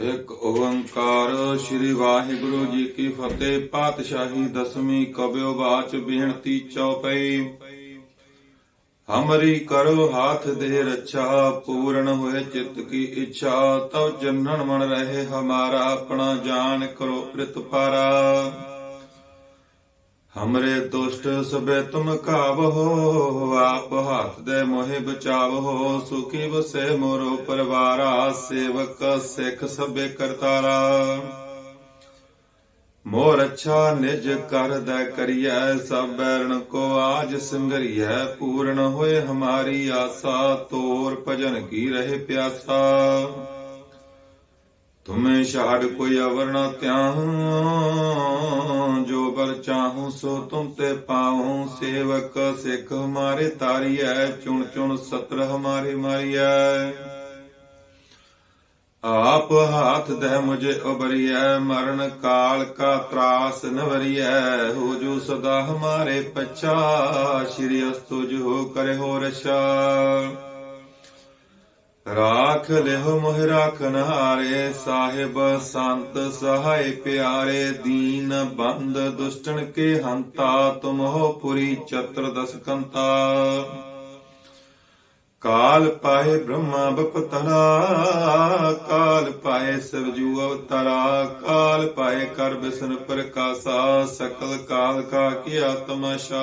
ਇੱਕ ਓੰਕਾਰ ਸ੍ਰੀ ਵਾਹਿਗੁਰੂ ਜੀ ਕੀ ਫਤਿਹ। ਪਾਤਸ਼ਾਹੀ ਦਸਵੀਂ ਕਬਿਓ ਬਾਚ ਬੇਨਤੀ ਚਉਪਈ ਹਮਰੀ ਕਰੋ ਹਾਥ ਦੇ ਰੱਛਾ, ਪੂਰਨ ਹੋਏ ਚਿੱਤ ਕੀ ਇੱਛਾ। ਤਉ ਜਨਨ ਮਨ ਰਹੇ ਹਮਾਰਾ, ਆਪਣਾ ਜਾਨ ਕਰੋ ਪ੍ਰਿਤ ਪਾਰਾ ਹਮਰੇ ਦੁਸ਼ਟ ਸਭੇ ਤੁਮ ਕਾਵਹੋ ਆਪ ਹੱਥ ਦੇ ਮੋਹਿ ਬਚਾਵਹੋ ਸੁਖੀ ਵਸੇ ਮੋਰੋ ਪਰਵਾਰਾ ਸੇਵਕ ਸਿੱਖ ਸਭੇ ਕਰਤਾਰਾ ਮੋਰ ਅੱਛਾ ਨਿਜ ਕਰਦਾ ਕਰੀਐ ਸਭ ਬੈਰਣ ਕੋ ਆਜ ਸੰਗਰੀਐ ਪੂਰਨ ਹੋਏ ਹਮਾਰੀ ਆਸਾ ਤੋਰ ਭਜਨ ਕੀ ਰਹੇ ਪਿਆਸਾ ਤੁਮੇ ਛਾੜ ਕੋਈ ਅਵਰ ਨ ਤਿਆਹੂੰ ਜੋ ਬਲ ਚਾਹੂੰ ਸੋ ਤੁਮ ਤੇ ਪਾਉ। ਸੇਵਕ ਸਿੱਖ ਹਮਾਰੇ ਤਾਰੀਐ, ਚੁਣ ਚੁਣ ਸਤਰ ਹਮਾਰੇ ਮਾਰੀਐ। ਆਪ ਹਾਥ ਦਹਿ ਮੁਝੇ ਉਬਰੀਐ, ਮਰਨ ਕਾਲ ਕਾ ਤਰਾਸ ਨਵਰੀਐ। ਹੋ ਜੋ ਸਦਾ ਹਮਾਰੇ ਪਛਾ, ਸ਼੍ਰੀ ਅਸਤੁ ਹੋ ਕਰੇ ਹੋ ਰਸ਼ਾ ਰਾਖ ਲਿਹੁ ਮੋਹਿ ਰਾਖਨ ਹਾਰੇ ਸਾਹਿਬ ਸੰਤ ਸਹਾਇ ਪਿਆਰੇ, ਦੀਨ ਬੰਦ ਦੁਸ਼ਟਨ ਕੇ ਹੰਤਾ, ਤੁਮ ਹੋ ਪੁਰੀ ਚਤਰ ਦਸ ਕਾਲ ਪਾਏ ਬ੍ਰਹਮਾ ਬਪਤਰਾ ਕਾਲ ਪਾਏ ਸਵਜੂ ਅਵਤਰਾ, ਕਾਲ ਪਾਏ ਕਰ ਬਿਸਨ ਪ੍ਰਕਾਸ਼ਾ, ਸਕਲ ਕਾਲ ਕਾ ਕੀਆ ਤਮਾਸ਼ਾ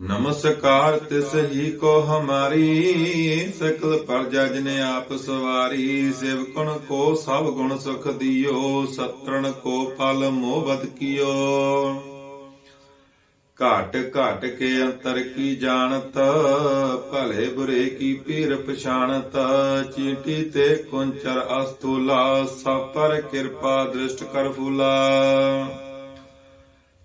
ਨਮਸਕਾਰ ਤਿਸ ਹੀ ਕੋ ਹਮਾਰੀ, ਸਕਲ ਪਰਜਾ ਜਿਨੇ ਆਪ ਸਵਾਰੀ ਸੇਵਕਣ ਕੋ ਸਭ ਗੁਣ ਸੁਖ ਦਿਓ, ਸਤਰਣ ਕੋ ਫਲ ਮੋਬਤ ਕੀਓ। ਘਾਟ ਘਾਟ ਕੇ ਅੰਤਰ ਕੀ ਜਾਣਤ, ਭਲੇ ਬੁਰੇ ਕੀ ਪੀਰ ਪਛਾਣਤ, ਚੀਟੀ ਤੇ ਕੁੰਚਰ ਅਸਤੂਲਾ, ਸਭ ਪਰ ਕਿਰਪਾ ਦ੍ਰਿਸ਼ਟ ਕਰ ਫੂਲਾ।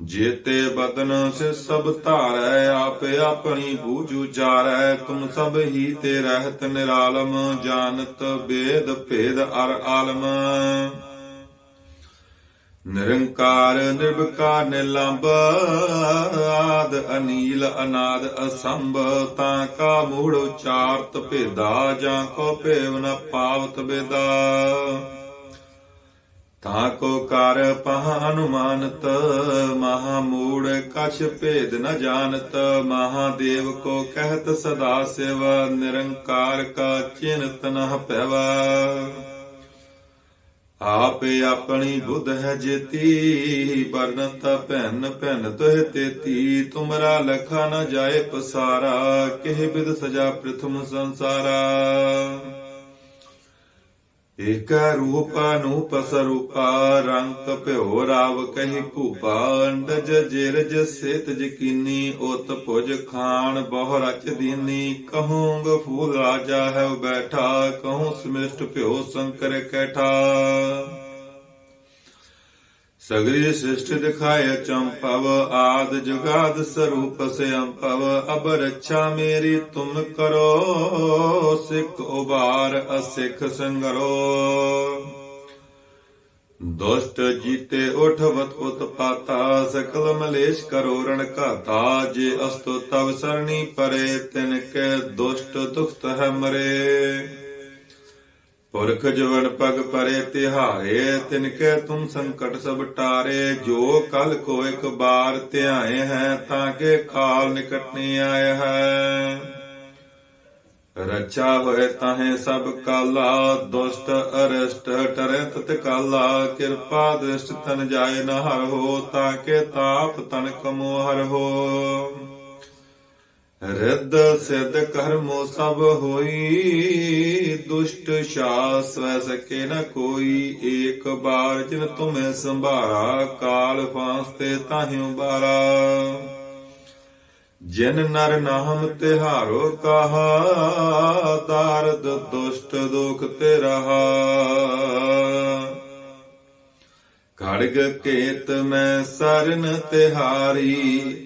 ਜੇਤੇ ਬਦਨ ਸੇ ਸਭ ਧਾਰੈ, ਆਪੇ ਆਪਣੀ ਬੂਝ ਉਚਾਰੈ ਤੁਮ ਸਭ ਹੀ ਤੇ ਰਹਿਤ ਨਿਰਾਲਮ, ਜਾਣਤ ਬੇਦ ਭੇਦ ਅਰ ਆਲਮ। ਨਿਰੰਕਾਰ ਨਿਰਭਕਾਰ ਨਿਲੰਬ ਆਦ ਅਨੀਲ ਅਨਾਦ ਅਸੰਭ। ਤਾਂ ਕਾ ਮੂੜ ਉਚਾਰਤ ਭੇਦਾ, ਜਾਂ ਕੋ ਭੇਵ ਨ ਪਾਵਤ ਬੇਦਾ। ਤਾ ਕੋ ਕਰ ਪਹ ਮਹਾ ਮੂੜ ਕਛ ਭੇਦ ਨ ਜਾਣਤ ਮਹਾਦੇਵ ਕੋ ਕਹਿਤ ਸਦਾ ਸਿਵ, ਨਿਰੰਕਾਰ ਕਾ ਚਿੰਤ ਨ ਪੈਵਾ ਆਪੇ ਆਪਣੀ ਬੁੱਧ ਹੈ ਜੇਤੀ ਬਰਨਤ ਭੈਨ ਭੈਨ ਤੋਹਿ ਤੇਤੀ, ਤੁਮਰਾ ਲਖਾ ਨ ਜਾਏ ਪਸਾਰਾ, ਕਿਹ ਬਿਦ ਸਜਾ ਪ੍ਰਥਮ ਸੰਸਾਰਾ। ਏਕ ਰੂਪ ਅਨੂਪ ਸਰੂਪਾ ਰੰਗ ਭਿਓ ਰਾਵ ਕਹੀ ਭੂਪਾ, ਅੰਡਜ ਜਿਰਜ ਸੇਤ ਜਕੀਨੀ, ਉਤ ਭੁਜ ਖਾਨ ਬਹੁ ਰਚ ਦੀਨੀ। ਕਹੂੰਗ ਫੂਲ ਰਾਜਾ ਹੈ ਬੈਠਾ, ਕਹੂੰ ਸਮਿਸ਼ਟ ਭਿਓ ਸ਼ੰਕਰ ਕੈਠਾ। ਸਗਰੀ ਸ੍ਰਿਸ਼ਟ ਦਿਖਾਇ ਚੰਪਵ ਆਦ ਜੁਗਾਦ ਸਰੂਪ ਸੇ ਅਬ ਰੱਛਾ ਮੇਰੀ ਤੁਮ ਕਰੋ, ਸਿੱਖ ਉਬਾਰ ਅਸਿੱਖ ਸੰਗਰੋ। ਦੁਸ਼ਟ ਜੀਤੇ ਉਠਵਤ ਉਤਪਾਤਾ ਸਕਲ ਮਲੇਸ਼ ਕਰੋ ਰਣ ਘਾਤਾ, ਜੇ ਅਸਤੁ ਤਵ ਸਰਣੀ ਪਰੇ ਤਿਨ ਕੇ ਦੁਸ਼ਟ ਦੁਖਤ ਹੈ ਮਰੇ। ਪੁਰਖ ਜਵਨ ਪਗ ਪਰੇ ਤਿਹਾਰੇ ਤਿਨ ਕੇ ਤੁਮ ਸੰਕਟ ਸਭ ਟਾਰੇ, ਜੋ ਕਲ ਕੋ ਇੱਕ ਬਾਰ ਧਿਆਏ ਹੈ, ਤਾਂ ਕੇ ਕਾਲ ਨਿਕਟ ਨਹੀਂ ਆਇਆ ਹੈ। ਰਚਾ ਹੋਏ ਤਾਹੇ ਸਭ ਕਾਲਾ, ਦੁਸ਼ਟ ਅਰਸ਼ਟ ਟਰੈ ਤਤ ਕਾਲਾ ਕਿਰਪਾ ਦ੍ਰਿਸ਼ਟ ਤਨ ਜਾਏ ਨ ਹਰ ਹੋ ਤਾਕੇ ਤਾਪ ਤਨ ਕਮੋ ਹਰ ਹੋ। ਰਿੱਧ ਸਿੱਧ ਕਰਮੋ ਸਭ ਹੋਈ, ਦੁਸ਼ਟ ਸ਼ਾਸ ਵੈ ਸਕੇ ਨ ਕੋਈ। ਏਕ ਬਾਰ ਜਿਨ ਤੁਮੇ ਸੰਭਾਰਾ, ਕਾਲ ਫਾਸਤੇ ਤਾਹਿਉ ਬਾਰਾ। ਜਿਨ ਨਰ ਨਾਮ ਤਿਹਾਰੋ ਕਹਾ ਦਾਰਦ ਦੁਸ਼ਟ ਦੁਖ ਤੇ ਰਹਾ। ਖੜਗ ਕੇਤ ਮੈਂ ਸਰਨ ਤਿਹਾਰੀ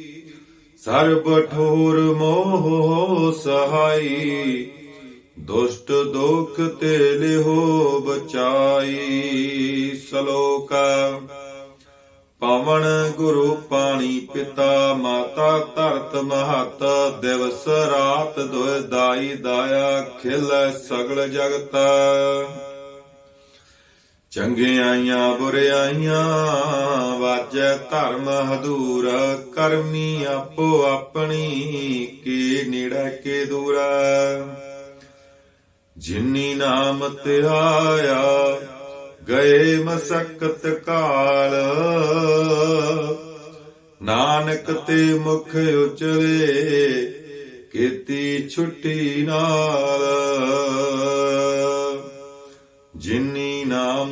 ਸਰਬ ਠੋਰ ਮੋਹ ਸਹਾਈ, ਦੁਸ਼ਟ ਦੁਖ ਤੇ ਲਿਹੋ ਬਚਾਈ। ਸ਼ਲੋਕ, ਪਵਨ ਗੁਰੂ ਪਾਣੀ ਪਿਤਾ ਮਾਤਾ ਧਰਤ ਮਹਤ, ਦਿਵਸ ਰਾਤ ਦੁਇ ਦਾਈ ਦਾਇਆ ਖਿਲ ਸਗਲ ਜਗਤ। ਚੰਗਿਆਈਆਂ ਬੁਰਿਆਈਆਂ ਵਾਜੈ ਧਰਮ ਹਦੂਰ, ਕਰਮੀ ਆਪੋ ਆਪਣੀ, ਕੀ ਨੇੜਾ ਕੇ ਦੂਰ। ਜਿਨੀ ਨਾਮ ਧਿਆਇਆ ਗਏ ਮਸਕਤ ਕਾਲ। ਨਾਨਕ ਤੇ ਮੁਖ ਉਚਰੇ, ਕੀਤੀ ਛੁੱਟੀ ਨਾਲ।